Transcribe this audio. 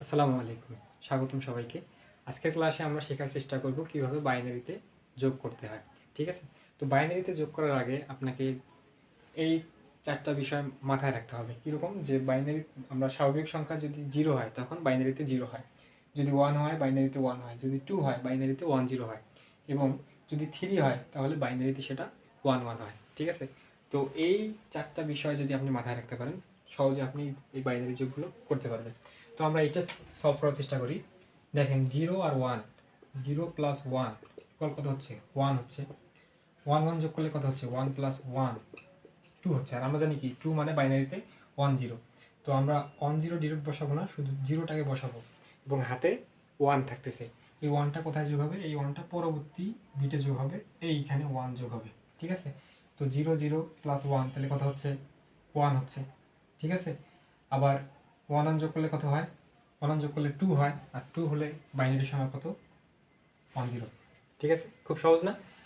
আসসালামু আলাইকুম। স্বাগতম সবাইকে। আজকের ক্লাসে আমরা শেখার চেষ্টা করব কীভাবে বাইনারিতে যোগ করতে হয়, ঠিক আছে? তো বাইনারিতে যোগ করার আগে আপনাকে এই চারটা বিষয় মাথায় রাখতে হবে। কীরকম? যে বাইনারি, আমরা স্বাভাবিক সংখ্যা যদি জিরো হয়, তখন বাইনারিতে জিরো হয়। যদি ওয়ান হয়, বাইনারিতে ওয়ান হয়। যদি টু হয়, বাইনারিতে ওয়ান জিরো হয়। এবং যদি থ্রি হয়, তাহলে বাইনারিতে সেটা ওয়ান ওয়ান হয়, ঠিক আছে? তো এই চারটা বিষয় যদি আপনি মাথায় রাখতে পারেন, সহজে আপনি এই বাইনারি যোগগুলো করতে পারবেন। তো আমরা এটা সলভ করার চেষ্টা করি। দেখেন জিরো আর one zero plus one equal কত হচ্ছে? ওয়ান হচ্ছে। ওয়ান ওয়ান যোগ করলে কত হচ্ছে? ওয়ান প্লাস ওয়ান টু হচ্ছে। আর আমরা জানি কি টু মানে বাইনারিতে ওয়ান জিরো তো আমরা ওয়ান জিরো ডিরেক্ট বসাবো না, শুধু জিরোটাকে বসাবো। এবং হাতে ওয়ান থাকতেছে। এই ওয়ানটা কোথায় যোগ হবে? এই ওয়ানটা পরবর্তী বিটে যোগ হবে। এইখানে ওয়ান যোগ হবে। ঠিক আছে? তো জিরো জিরো প্লাস ওয়ান তাহলে কত হচ্ছে? ওয়ান হচ্ছে। ঠিক আছে? আবার ওয়ান ওয়ান যোগ করলে কত হয়? ওয়ান ওয়ান যোগ করলে টু হয়, আর টু হলে বাইনারি সময় কত? ওয়ান জিরো ঠিক আছে? খুব সহজ না?